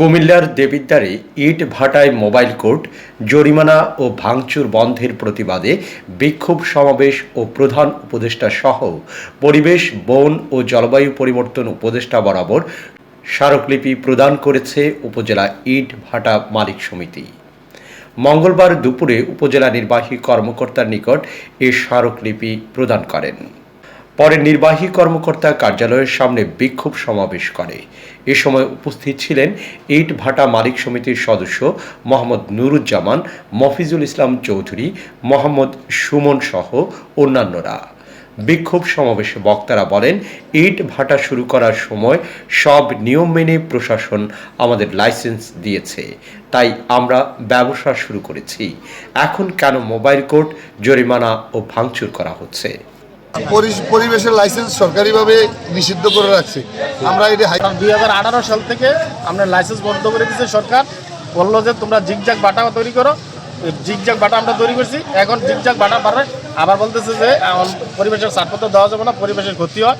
কুমিল্লার দেবিদ্বারে ইট ভাটায় mobile court, জরিমানা ও ভাঙচুর বন্ধের প্রতিবাদে বিক্ষোভ সমাবেশ ও প্রধান উপদেষ্টা সহ পরিবেশ, বন ও জলবায়ু পরিবর্তন উপদেষ্টা বরাবর স্মারকলিপি প্রদান করেছে উপজেলা ইট ভাটা মালিক সমিতি। মঙ্গলবার দুপুরে উপজেলা নির্বাহী কর্মকর্তার নিকট এ স্মারকলিপি প্রদান করেন। পরে নির্বাহী কর্মকর্তা কার্যালয়ের সামনে বিক্ষোভ সমাবেশ করে। এ সময় উপস্থিত ছিলেন ইট ভাটা মালিক সমিতির সদস্য মোহাম্মদ নুরুজ্জামান, মফিজুল ইসলাম চৌধুরী, মোহাম্মদ সুমন সহ অন্যান্যরা। বিক্ষোভ সমাবেশে বক্তারা বলেন, ইট ভাটা শুরু করার সময় সব নিয়ম মেনে প্রশাসন আমাদের লাইসেন্স দিয়েছে। তাই আমরা ব্যবসা শুরু করেছি। এখন কেন মোবাইল কোর্ট, জরিমানা ও ভাঙচুর করা হচ্ছে? পরিবেশের লাইসেন্স সরকারিভাবে নিষিদ্ধ করে রাখছে। আমরা এটা দুই হাজার আঠারো সাল থেকে আমরা লাইসেন্স বন্ধ করে দিচ্ছে সরকার। বলল যে তোমরা জিগজাগ বাটা তৈরি করো। এই জিগজাগ বাটা আমরা তৈরি করছি। এখন জিগজাগ বাটা পারে আবার বলতেছে যে পরিবেশের ছাড়পত্র দেওয়া যাবে না, পরিবেশের ক্ষতি হয়।